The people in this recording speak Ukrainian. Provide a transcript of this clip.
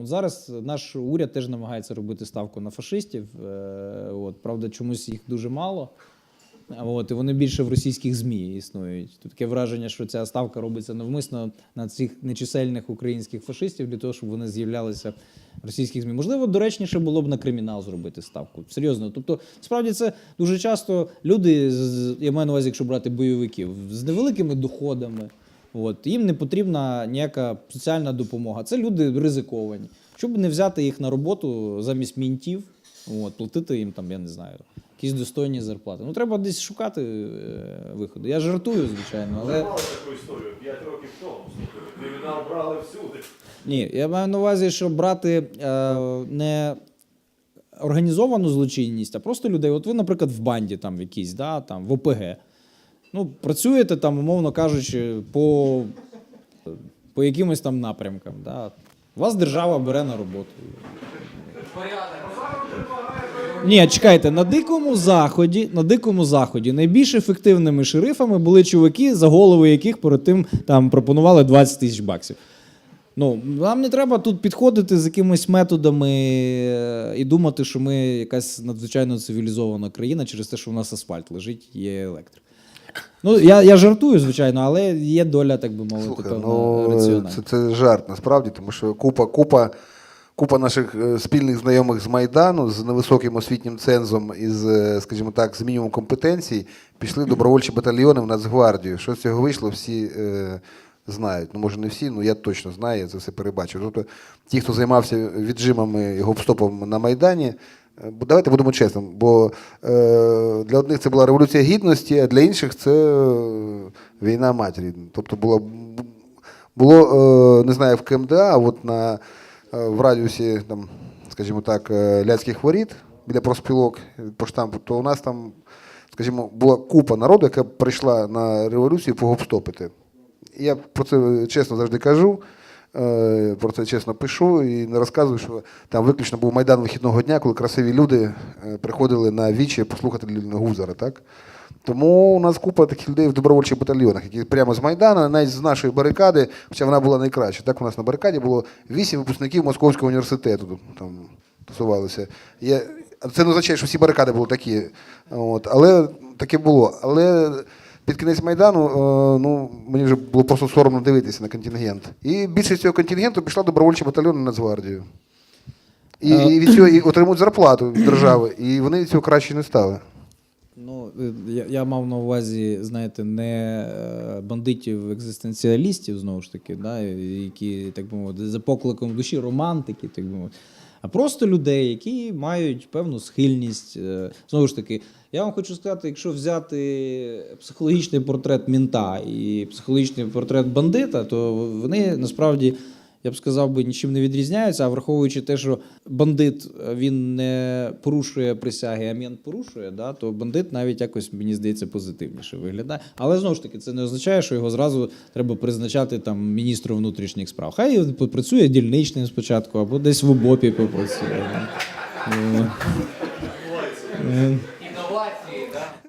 От зараз наш уряд теж намагається робити ставку на фашистів. Е, От, правда, чомусь їх дуже мало. От, і вони більше в російських ЗМІ існують. Тут таке враження, що ця ставка робиться навмисно на цих нечисельних українських фашистів для того, щоб вони з'являлися в російських ЗМІ. Можливо, доречніше було б на кримінал зробити ставку. Серйозно. Тобто, справді це дуже часто люди, я маю на увазі, якщо брати бойовиків, з невеликими доходами. От, їм не потрібна ніяка соціальна допомога. Це люди ризиковані. Щоб не взяти їх на роботу замість мінтів, от, платити їм там, я не знаю, якісь достойні зарплати. Ну, треба десь шукати е, виходи. Я жартую, звичайно, але. Мали таку історію 5 років тому. слухайте, Кримінал брали всюди. Ні, я маю на увазі, що брати е, не організовану злочинність, а просто людей. От ви, наприклад, в банді там в якійсь, да, там, в ОПГ. Ну, працюєте там, умовно кажучи, по, по якимось там напрямкам. Да. Вас держава бере на роботу. Ні, чекайте, на дикому заході, на дикому заході найбільш ефективними шерифами були чуваки, за голови яких перед тим там пропонували 20 тисяч баксів. Ну, нам не треба тут підходити з якимись методами е, і думати, що ми якась надзвичайно цивілізована країна через те, що в нас асфальт лежить, є електрик. Ну, я, я жартую, звичайно, але є доля, так би мовити, Слухай, певна ну раціональна. це, це жарт насправді, тому що купа, купа, купа наших е, спільних знайомих з Майдану з невисоким освітнім цензом і з, е, скажімо так, з мінімумом компетенцій пішли добровольчі батальйони в Нацгвардію. Що з цього вийшло, всі е, знають. Ну, може, не всі, ну я точно знаю, я це все перебачив. Тобто, ті, хто займався віджимами і гоп-стопом на Майдані. Е, Давайте будемо чесними, бо е, для одних це була революція гідності, а для інших це е, війна матері. Тобто було, е, не знаю, в КМДА, а от на, в радіусі, там, скажімо так, Ляцьких воріт біля проспілок по штампу, то у нас там, скажімо, була купа народу, яка прийшла на революцію погопстопити. Я про це чесно завжди кажу, про це чесно пишу і не розказую, що там виключно був майдан вихідного дня, коли красиві люди е, приходили на вічі послухати Ліліна Гузара. Так? Тому у нас купа таких людей в добровольчих батальйонах, які прямо з Майдану, навіть з нашої барикади, хоча вона була найкраща. Так у нас на барикаді було вісім випускників Московського університету там тусувалися. Я, це не означає, що всі барикади були такі. От, але таке було. Але під кінець Майдану, е, ну, мені вже було просто соромно дивитися на контингент. І більшість цього контингенту пішла добровольчі батальйони на Нацгвардію. І, Е. і від цього і отримують зарплату від держави, і вони від цього краще не стали. Ну, е, я, я мав на увазі, знаєте, не бандитів-екзистенціалістів, знову ж таки, да, які, так би мовити, за покликом душі, романтики, так би мовити, а просто людей, які мають певну схильність. е, Знову ж таки, я вам хочу сказати, якщо взяти психологічний портрет мінта і психологічний портрет бандита, то вони насправді. Я б сказав би, нічим не відрізняються, а враховуючи те, що бандит е, він не порушує присяги, а мент порушує, да, то бандит навіть якось, мені здається, позитивніше виглядає. Але знову ж таки, це не означає, що його зразу треба призначати там міністром внутрішніх справ. Хай він попрацює дільничним спочатку, або десь в ОБОПі попрацює. Е, е, Інновації, так?